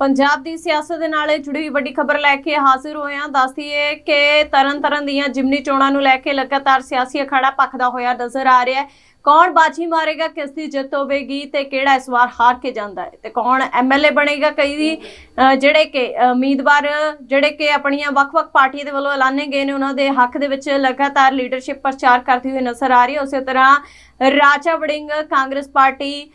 ਪੰਜਾਬ ਦੀ ਸਿਆਸਤ ਦੇ ਨਾਲ ਜੁੜੀ ਵੱਡੀ ਖਬਰ ਲੈ ਕੇ ਹਾਜ਼ਰ ਹੋਏ ਹਾਂ। ਦੱਸਦੀਏ ਕਿ ਤਰਨਤਾਰਨ ਦੀਆਂ ਜਿਮਨੀ ਚੋਣਾਂ ਨੂੰ ਲੈ ਕੇ ਲਗਾਤਾਰ ਸਿਆਸੀ ਅਖਾੜਾ ਭਖਦਾ ਹੋਇਆ ਨਜ਼ਰ ਆ ਰਿਹਾ ਹੈ। ਕੌਣ ਬਾਜੀ ਮਾਰੇਗਾ ਕਿਸ ਦੀ ਜਿੱਤ ਹੋਵੇਗੀ ਤੇ ਕਿਹੜਾ ਇਸ ਵਾਰ ਹਾਰ ਕੇ ਜਾਂਦਾ ਹੈ? ਤੇ ਕੌਣ ਐਮਐਲਏ ਬਣੇਗਾ ਕਈ ਦੀ? ਜਿਹੜੇ ਕਿ ਉਮੀਦਵਾਰ, ਜਿਹੜੇ ਕਿ ਆਪਣੀਆਂ ਵੱਖ-ਵੱਖ ਪਾਰਟੀਆਂ ਦੇ ਵੱਲੋਂ ਐਲਾਨੇ ਗਏ ਨੇ, ਉਹਨਾਂ ਦੇ ਹੱਕ ਦੇ ਵਿੱਚ ਲਗਾਤਾਰ ਲੀਡਰਸ਼ਿਪ ਪ੍ਰਚਾਰ ਕਰਦੀ ਹੋਈ ਨਜ਼ਰ ਆ ਰਹੀ ਹੈ। ਉਸੇ ਤਰ੍ਹਾਂ ਰਾਜਾ ਵੜਿੰਗ ਕਾਂਗਰਸ ਪਾਰਟੀ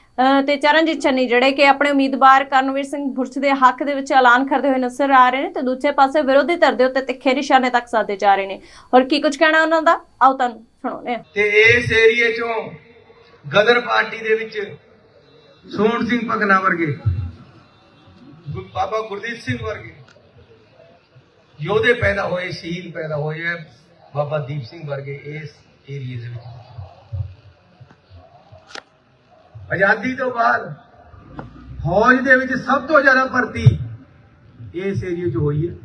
ਤੇ ਚਰਨਜੀਤ ਚੰਨੀ, ਜਿਹੜੇ ਕਿ ਆਪਣੇ ਉਮੀਦਵਾਰ ਕਰਨਵੀਰ ਸਿੰਘ ਬੁਰਜ ਦੇ ਹੱਕ ਦੇ ਵਿੱਚ ਐਲਾਨ ਕਰਦੇ ਹੋਏ ਨਜ਼ਰ ਆ ਰਹੇ ਨੇ ਤੇ ਦੂਜੇ ਪਾਸੇ ਵਿਰੋਧੀ ਧਿਰ ਦੇ ਉੱਤੇ ਤਿੱਖੇ ਨਿਸ਼ਾਨੇ ਤੱਕ ਸਾਧੇ ਜਾ ਰਹੇ ਨੇ। ਔਰ ਕੀ ਕੁਝ ਕਹਿਣਾ ਉਹਨਾਂ ਦਾ? ਆਓ ਤੁਹਾਨੂੰ ਸੁਣਾਉਂਦੇ ਹਾਂ। ਤੇ ਇਸ ਏਰੀਏ ਚੋਂ ਗਦਰ ਪਾਰਟੀ ਦੇ ਵਿੱਚ ਸੋਹਣ ਸਿੰਘ ਭਗਨਾ ਵਰਗੇ ਬਾਬਾ ਗੁਰਦੀਪ ਸਿੰਘ ਵਰਗੇ ਯੋਧੇ ਪੈਦਾ ਹੋਏ, ਸ਼ਹੀਦ ਪੈਦਾ ਹੋਏ ਹੈ, ਬਾਬਾ ਦੀਪ ਸਿੰਘ ਵਰਗੇ ਇਸ ਏਰੀਏ ਦੇ ਵਿੱਚ। ਆਜ਼ਾਦੀ ਤੋਂ ਬਾਅਦ ਫੌਜ ਦੇ ਵਿੱਚ ਸਭ ਤੋਂ ਜ਼ਿਆਦਾ ਭਰਤੀ ਇਸ ਏਰੀਏ 'ਚ ਹੋਈ ਹੈ।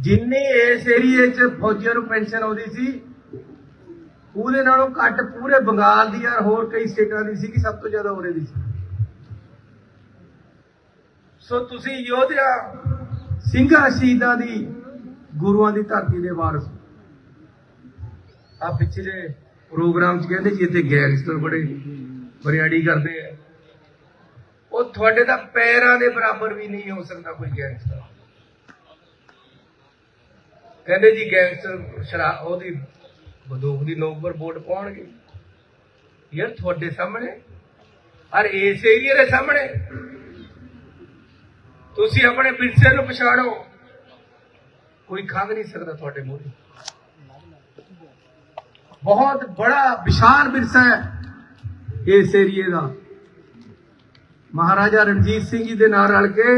ਜਿੰਨੀ ਇਸ ਏਰੀਏ 'ਚ ਫੌਜੀਆਂ ਨੂੰ ਪੈਨਸ਼ਨ ਆਉਂਦੀ ਸੀ ਉਹਦੇ ਨਾਲੋਂ ਘੱਟ ਪੂਰੇ ਬੰਗਾਲ ਦੀ ਯਾਰ, ਹੋਰ ਕਈ ਸਟੇਟਾਂ ਦੀ ਸੀ ਕਿ ਸਭ ਤੋਂ ਜ਼ਿਆਦਾ ਉਰੇ ਦੀ ਸੀ। ਸੋ ਤੁਸੀਂ ਯੋਧਿਆ, ਸਿੰਘਾਂ ਸ਼ਹੀਦਾਂ ਦੀ ਗੁਰੂਆਂ ਦੀ ਧਰਤੀ ਦੇ ਵਾਰਸ ਆ ਪਿਛਲੇ ਪ੍ਰੋਗਰਾਮ 'ਚ ਕਹਿੰਦੇ ਜੀ, ਇੱਥੇ ਗੈਂਗਸਟਰ ਬੜੇ ਬਰਿਆੜੀ ਕਰਦੇ ਆ। ਉਹ ਤੁਹਾਡੇ ਦਾ ਪੈਰਾਂ ਦੇ ਬਰਾਬਰ ਵੀ ਨਹੀਂ ਹੋ ਸਕਦਾ ਕੋਈ ਗੈਂਗਸਟਰ। ਕਹਿੰਦੇ ਜੀ, ਗੈਂਗਸਟਰ ਸ਼ਰਾ, ਉਹਦੀ ਬੰਦੂਕ ਦੀ ਨੋਕ ਪਰ ਵੋਟ ਪਾਉਣਗੇ। ਯਾਰ ਤੁਹਾਡੇ ਸਾਹਮਣੇ ਔਰ ਇਸ ਏਰੀਏ ਦੇ ਸਾਹਮਣੇ। ਤੁਸੀਂ ਆਪਣੇ ਵਿਰਸੇ ਨੂੰ ਪਛਾੜੋ ਕੋਈ ਖੰਗ ਨਹੀਂ ਸਕਦਾ ਤੁਹਾਡੇ ਮੂਹਰੇ ਬਹੁਤ ਬੜਾ ਵਿਸ਼ਾਲ ਵਿਰਸਾ ਹੈ ਇਸ ਏਰੀਏ ਦਾ। ਮਹਾਰਾਜਾ ਰਣਜੀਤ ਸਿੰਘ ਜੀ ਦੇ ਨਾਲ ਰਲ ਕੇ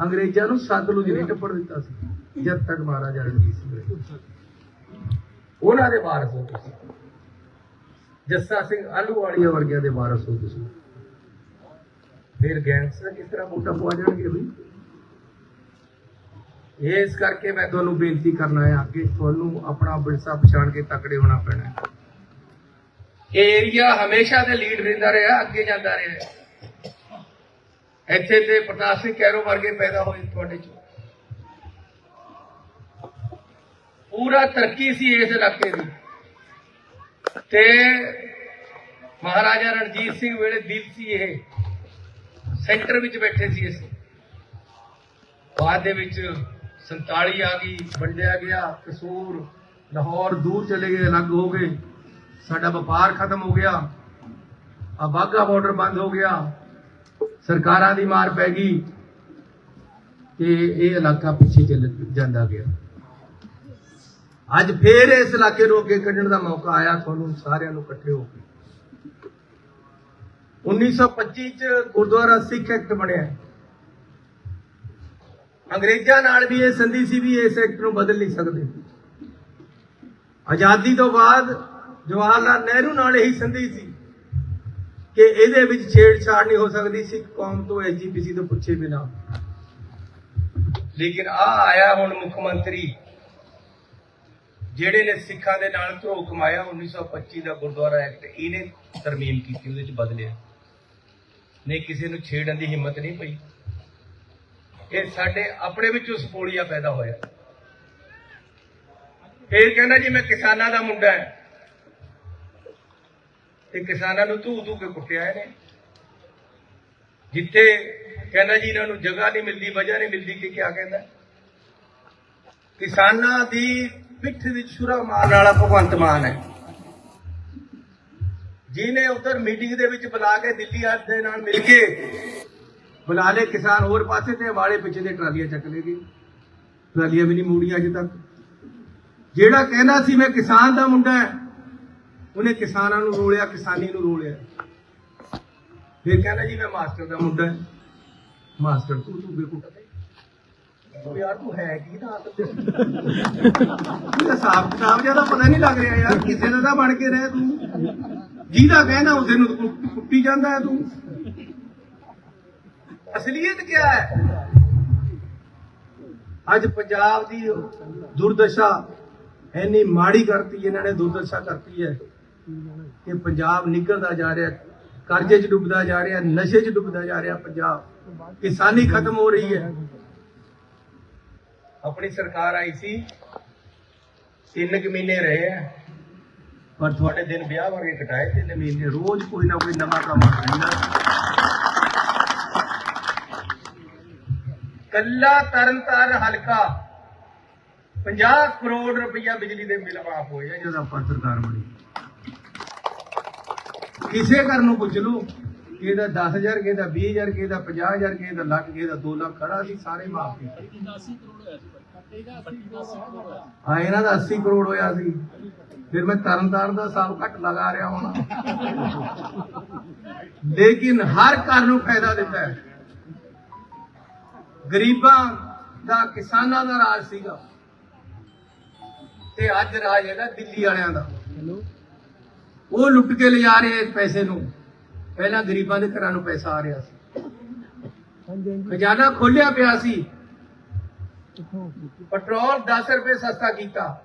ਅੰਗਰੇਜ਼ਾਂ ਨੂੰ ਸਤਲੁਜ ਨਹੀਂ ਟੱਪੜ ਦਿੱਤਾ ਸੀ। ਜਦ ਤੱਕ ਮਹਾਰਾਜਾ ਰਣਜੀਤ ਸਿੰਘ ਰਹੇ। ਉਹਨਾਂ ਦੇ ਵਾਰਸ ਹੋ ਤੁਸੀਂ। ਜੱਸਾ ਸਿੰਘ ਆਲੂਵਾਲੀਆ ਵਰਗਿਆਂ ਦੇ ਵਾਰਸ ਹੋ ਤੁਸੀਂ। ਫਿਰ ਗੈਂਗਸਟਰ ਕਿਸ ਤਰ੍ਹਾਂ ਵੋਟਾਂ ਪਵਾ ਜਾਣਗੇ ਬਈ? ਇਸ ਕਰਕੇ ਮੈਂ ਤੁਹਾਨੂੰ ਬੇਨਤੀ ਕਰਨਾ ਹੈ ਕਿ ਤੁਹਾਨੂੰ ਆਪਣਾ ਵਿਰਸਾ ਪਛਾਣ ਕੇ ਤਕੜੇ ਹੋਣਾ ਪੈਣਾ ਹੈ। ਇਹ ਏਰੀਆ ਹਮੇਸ਼ਾ ਦੇ ਲੀਡ ਰਹਿੰਦਾ ਰਿਹਾ, ਅੱਗੇ ਜਾਂਦਾ ਰਿਹਾ ਇੱਥੇ ਤੇ ਪ੍ਰਤਾਪ ਸਿੰਘ ਕੈਰੋ ਵਰਗੇ ਪੈਦਾ ਹੋਏ ਤੁਹਾਡੇ ਚੋਂ। ਪੂਰਾ ਤਰੱਕੀ ਸੀ ਇਸ ਇਲਾਕੇ ਦੀ। ਤੇ ਮਹਾਰਾਜਾ ਰਣਜੀਤ ਸਿੰਘ ਵੇਲੇ ਦਿਲ ਸੀ ਇਹ। ਸੈਂਟਰ ਵਿੱਚ ਬੈਠੇ ਸੀ ਅਸੀਂ। ਬਾਅਦ ਦੇ ਵਿੱਚ 47 ਆ ਗਈ, ਵੰਡਿਆ ਗਿਆ, ਕਸੂਰ, ਲਾਹੌਰ ਦੂਰ ਚਲੇ ਗਏ, ਅਲੱਗ ਹੋ ਗਏ। ਸਾਡਾ ਵਪਾਰ ਖਤਮ ਹੋ ਗਿਆ। ਆ ਬਾਗਾ ਬਾਰਡਰ ਬੰਦ ਹੋ ਗਿਆ। ਸਰਕਾਰਾਂ ਦੀ ਮਾਰ ਪੈ ਗਈ। ਤੇ ਇਹ ਇਲਾਕਾ ਪਿੱਛੇ ਚੱਲ ਜਾਂਦਾ ਗਿਆ। ਅੱਜ ਫੇਰ ਇਸ ਇਲਾਕੇ ਨੂੰ ਅੱਗੇ ਕੱਢਣ ਦਾ ਮੌਕਾ ਆਇਆ, ਤੁਹਾਨੂੰ ਸਾਰਿਆਂ ਨੂੰ ਇਕੱਠੇ ਹੋ ਕੇ। 1925 ਚ ਗੁਰਦੁਆਰਾ ਸਿੱਖ ਐਕਟ ਬਣਿਆ। ਅੰਗਰੇਜ਼ਾਂ ਨਾਲ ਵੀ ਇਹ ਸੰਧੀ ਸੀ ਵੀ ਇਸ ਐਕਟ ਨੂੰ ਬਦਲ ਨਹੀਂ ਸਕਦੇ। ਆਜ਼ਾਦੀ ਤੋਂ ਬਾਅਦ ਜਵਾਹਰ ਲਾਲ ਨਹਿਰੂ ਨਾਲ ਇਹੀ ਸੰਧੀ ਸੀ ਕਿ ਇਹਦੇ ਵਿੱਚ ਛੇੜਛਾੜ ਨਹੀਂ ਹੋ ਸਕਦੀ, ਸਿੱਖ ਕੌਮ ਤੋਂ ਐਸਜੀਪੀਸੀ ਤੋਂ ਪੁੱਛੇ ਬਿਨਾ। ਲੇਕਿਨ ਆ ਆਇਆ ਹੁਣ ਮੁੱਖ ਮੰਤਰੀ ਜਿਹੜੇ ਨੇ ਸਿੱਖਾਂ ਦੇ ਨਾਲ ਧਰੋ ਕਮਾਇਆ 1925 ਦਾ ਗੁਰਦੁਆਰਾ ਐਕਟ, ਇਹਨੇ ਤਰਮੀਮ ਕੀਤੀ, ਉਹਦੇ ਚ ਬਦਲਿਆ। ਨਹੀਂ, ਕਿਸੇ ਨੂੰ ਛੇੜਨ ਦੀ ਹਿੰਮਤ ਨਹੀਂ ਪਈ। ਇਹ ਸਾਡੇ, ਆਪਣੇ ਵਿੱਚੋਂ ਸਪੋਲੀਆ ਪੈਦਾ ਹੋਇਆ। ਫੇਰ ਕਹਿੰਦਾ ਜੀ, ਮੈਂ ਕਿਸਾਨਾਂ ਦਾ ਮੁੰਡਾ ਹੈ। ਤੇ ਕਿਸਾਨਾਂ ਨੂੰ ਧੂ ਧੂ ਕੇ ਕੁੱਟਿਆ ਇਹਨੇ। ਜਿੱਥੇ ਕਹਿੰਦਾ ਜੀ, ਇਹਨਾਂ ਨੂੰ ਜਗ੍ਹਾ ਨਹੀਂ ਮਿਲਦੀ, ਵਜ੍ਹਾ ਨਹੀਂ ਮਿਲਦੀ, ਕਿ ਕਿਆ ਕਹਿੰਦਾ? ਕਿਸਾਨਾਂ ਦੀ ਪਿੱਠ ਵਿੱਚ ਛੁਰਾ ਮਾਰਨ ਵਾਲਾ ਭਗਵੰਤ ਮਾਨ ਹੈ। ਜਿਹਨੇ ਉਧਰ ਮੀਟਿੰਗ ਦੇ ਵਿੱਚ ਬੁਲਾ ਕੇ ਦਿੱਲੀ ਅੱਜ ਦੇ ਨਾਲ ਮਿਲ ਕੇ ਬੁਲਾ ਲਏ, ਕਿਸਾਨ ਹੋਰ ਪਾਸੇ ਤੇ ਵਾਲੇ ਪਿੱਛੇ ਦੇ ਟਰਾਲੀਆਂ ਚੱਕ ਲੈ ਗਏ। ਟਰਾਲੀਆਂ ਵੀ ਨਹੀਂ ਮੂੜੀਆਂ ਅਜੇ ਤੱਕ। ਜਿਹੜਾ ਕਹਿੰਦਾ ਸੀ, ਮੈਂ ਕਿਸਾਨ ਦਾ ਮੁੰਡਾ ਹੈ, ਉਹਨੇ ਕਿਸਾਨਾਂ ਨੂੰ ਰੋਲਿਆ, ਕਿਸਾਨੀ ਨੂੰ ਰੋਲਿਆ। ਫਿਰ ਕਹਿੰਦਾ ਜੀ, ਮੈਂ ਮਾਸਟਰ ਦਾ ਮੁੰਡਾ ਮਾਸਟਰ ਤੂੰ ਤੂੰ ਬੇਕੂਟਾ ਯਾਰ ਤੂੰ ਹੈ ਕੀ ਨਾ ਇਹਦਾ ਸਾਫ਼ ਕਿਤਾਬ ਜ਼ਿਆਦਾ ਪਤਾ ਨਹੀਂ ਲੱਗ ਰਿਹਾ ਯਾਰ, ਕਿਸੇ ਦਾ ਤਾਂ ਬਣ ਕੇ ਰਹਿ ਤੂੰ। ਜਿਹਦਾ ਕਹਿਣਾ ਉਸੇ ਨੂੰ ਕੁੱਟੀ ਜਾਂਦਾ ਹੈ ਤੂੰ। ਅਸਲੀਅਤ ਕੀ ਹੈ? ਅੱਜ ਪੰਜਾਬ ਦੀ ਦੁਰਦਸ਼ਾ ਇੰਨੀ ਮਾੜੀ ਕਰਤੀ ਇਹਨਾਂ ਨੇ ਦੁਰਦਸ਼ਾ ਕਰਤੀ ਹੈ ਕਿ ਪੰਜਾਬ ਨਿਕਲਦਾ ਜਾ ਰਿਹਾ, ਕਰਜ਼ੇ 'ਚ ਡੁੱਬਦਾ ਜਾ ਰਿਹਾ, ਨਸ਼ੇ 'ਚ ਡੁੱਬਦਾ ਜਾ ਰਿਹਾ ਪੰਜਾਬ। ਕਿਸਾਨੀ ਖਤਮ ਹੋ ਰਹੀ ਹੈ। ਆਪਣੀ ਸਰਕਾਰ ਆਈ ਸੀ। ਤਿੰਨ ਕੁ ਮਹੀਨੇ ਰਹੇ ਆ। ਪਰ ਤੁਹਾਡੇ ਦਿਨ ਵਿਆਹ ਵਰਗੇ ਕਟਾਏ ਤਿੰਨ ਮਹੀਨੇ। ਰੋਜ਼ ਕੋਈ ਨਾ ਕੋਈ ਨਵਾਂ ਕੰਮ ਰਹਿੰਦਾ ਕੱਲਾ ਤਰਨਤਾਰਨ ਹਲਕਾ 50 ਕਰੋੜ ਰੁਪਇਆ ਬਿਜਲੀ ਦੇ ਬਿੱਲ ਮਾਫ ਹੋਏ ਆ ਜਦੋਂ ਆਪਾਂ ਸਰਕਾਰ ਬਣੀ। ਕਿਸੇ ਘਰ ਨੂੰ ਪੁੱਛ ਲਓ। ਇਹਦਾ 10000 ਕਿਸੇ ਦਾ 20000 ਕਿਸੇ ਦਾ 50000 ਕਿਸੇ ਦਾ ਲੱਖ ਕਿਸੇ ਦਾ 2 ਲੱਖ ਖੜਾ ਸੀ ਸਾਰੇ ਮਾਫ ਕੀਤੇ। ਹਾਂ ਇਹਨਾਂ ਦਾ 80 ਕਰੋੜ ਹੋਇਆ ਸੀ। ਫਿਰ ਮੈਂ ਤਰਨਤਾਰਨ ਦਾ ਹਿਸਾਬ ਘੱਟ ਲਗਾ ਰਿਹਾ ਹਾਂ ਲੇਕਿਨ ਹਰ ਘਰ ਨੂੰ ਫਾਇਦਾ ਦਿੱਤਾ ਹੈ। ਗਰੀਬਾਂ ਦਾ ਕਿਸਾਨਾਂ ਦਾ ਰਾਜ ਸੀਗਾ। ਤੇ ਅੱਜ ਰਾਜ ਹੈਗਾ ਦਿੱਲੀ ਵਾਲਿਆਂ ਦਾ। ਉਹ ਲੁੱਟ ਕੇ ਲਿਜਾ ਰਹੇ ਇਸ ਪੈਸੇ ਨੂੰ। ਪਹਿਲਾਂ ਗਰੀਬਾਂ ਦੇ ਘਰਾਂ ਨੂੰ ਪੈਸਾ ਆ ਰਿਹਾ ਸੀ। ਖਜ਼ਾਨਾ ਖੋਲਿਆ ਪਿਆ ਸੀ। ਪੈਟਰੋਲ 10 ਰੁਪਏ ਸਸਤਾ ਕੀਤਾ।